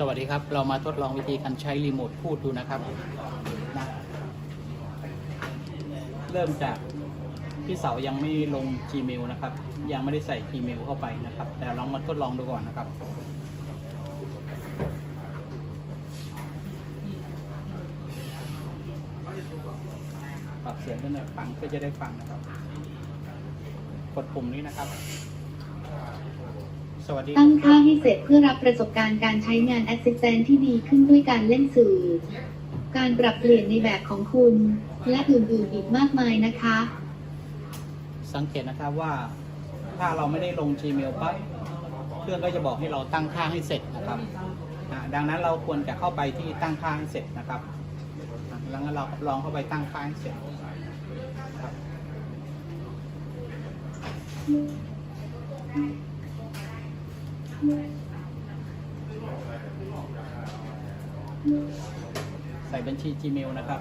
สวัสดีครับ เรามาทดลองวิธีการใช้รีโมทพูดดูนะครับนะเริ่มจากพี่เสายังไม่ลง Gmail นะครับ ยังไม่ได้ใส่ Gmail เข้าไปนะครับ แต่ลองมาทดลองดูก่อนนะครับ ปรับเสียงด้วยน่อยฟังเพื่อจะได้ฟังนะครับ กดปุ่มนี้นะครับ สวัสดีตั้งค่าให้เสร็จเพื่อรับประสบการณ์การใช้งาน Assistant ที่ดีขึ้นด้วยการเล่นสื่อ การปรับเปลี่ยนในแบบของคุณ และอื่นๆอีกมากมายนะคะ สังเกตนะครับว่า ถ้าเราไม่ได้ลง Gmail ปั๊บเครื่องก็จะบอกให้เราตั้งค่าให้เสร็จนะครับอ่าดังนั้นเราควรจะเข้าไปที่ตั้งค่าให้เสร็จนะครับอ่าแล้วงั้นเราลองเข้าไปตั้งค่าให้เสร็จครับ ใส่บัญชี Gmail นะครับ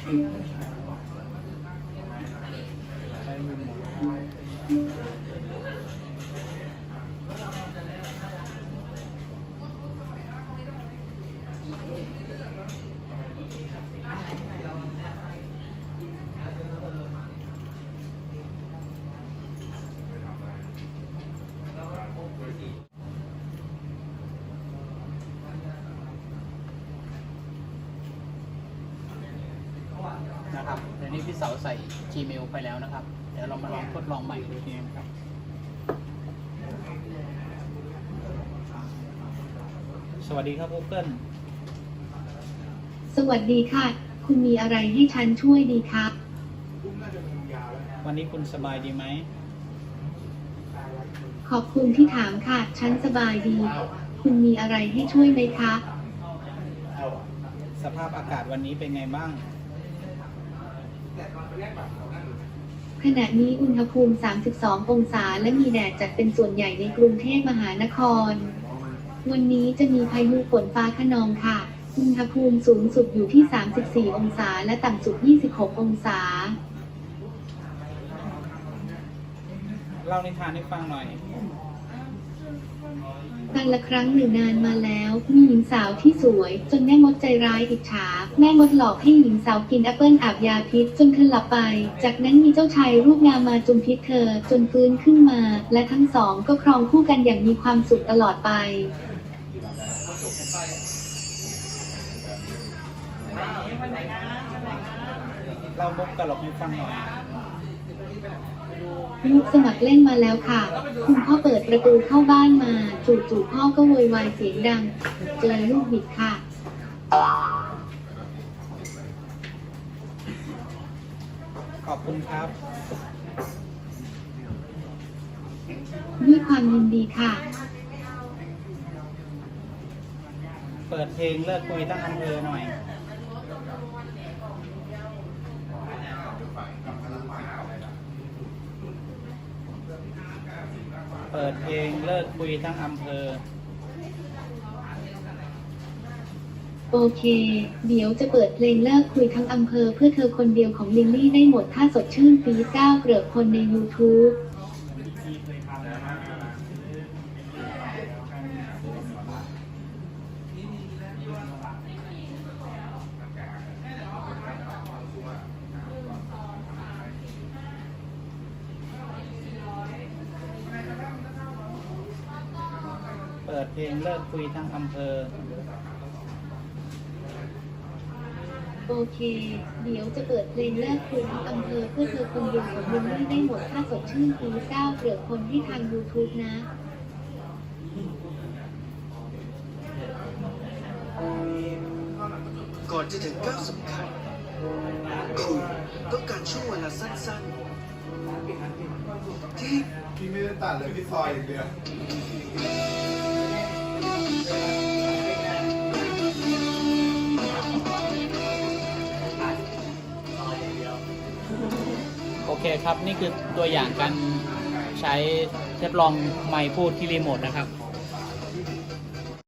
ใช้ นะครับเดี๋ยวนี้พี่เสาใส่ Gmail ไปแล้วนะครับ เดี๋ยวเรามาลองทดลองใหม่ดูทีนึงนะครับสวัสดีครับ Google สวัสดีค่ะ คุณมีอะไรให้ฉันช่วยดีครับ วันนี้คุณสบายดีไหม ขอบคุณที่ถามค่ะ ฉันสบายดี คุณมีอะไรให้ช่วยไหมคะ สภาพอากาศวันนี้เป็นไงบ้าง ขณะนี้อุณหภูมิ 32 องศาและมีแดดจัดเป็นส่วนใหญ่ในกรุงเทพมหานคร วันนี้จะมีพายุฝนฟ้าขนองค่ะ อุณหภูมิสูงสุดอยู่ที่ 34 องศาและต่ำสุด 26 องศา เล่านิทานให้ฟังหน่อย กันละครั้งหนึ่งนานมาแล้ว มีหญิงสาวที่สวย จนแม่มดใจร้ายอิจฉา แม่มดหลอกให้หญิงสาวกินแอปเปิลอาบยาพิษจนเธอหลับไป จากนั้นมีเจ้าชายรูปงามมาจุมพิษเธอ จนฟื้นขึ้นมา และทั้งสองก็ครองคู่กันอย่างมีความสุขตลอดไปเล่ามุกตลกให้ฟังหน่อย ลูกสมัครเล่นมาแล้วค่ะ คุณพ่อเปิดประตูเข้าบ้านมาจู่ๆพ่อก็โวยวายเสียงดัง เจอลูกบิดค่ะ ขอบคุณครับ ด้วยความยินดีค่ะ เปิดเพลงเลิกคุยตั้งอำเภอหน่อย ปิดเพลงเลิกคุยทั้งอำเภอ โอเค เดี๋ยวจะเปิดเพลงเลิกคุยทั้งอำเภอเพื่อเธอคนเดียวของลิลลี่ได้หมดถ้าสดชื่นปีเก้าเกลือคนใน YouTube ปิดเพลงเลิกคุยทั้งอำเภอ โอเค เดี๋ยวจะเปิดเพลงเลิกคุยทั้งอำเภอเพื่อเธอคนเดียวของลิลลี่ได้หมดถ้าสดชื่นฟีดก้าวเกลือกคนที่ทาง YouTube นะก่อนจะถึงก้าวสำคัญคุณต้องการช่วงเวลาสั้นๆที่พี่ไม่ได้ตัดเลยพี่ซอยอย่างเดียว โอเคครับ นี่คือตัวอย่างการใช้ทดลองไมค์พูดที่รีโมทนะครับ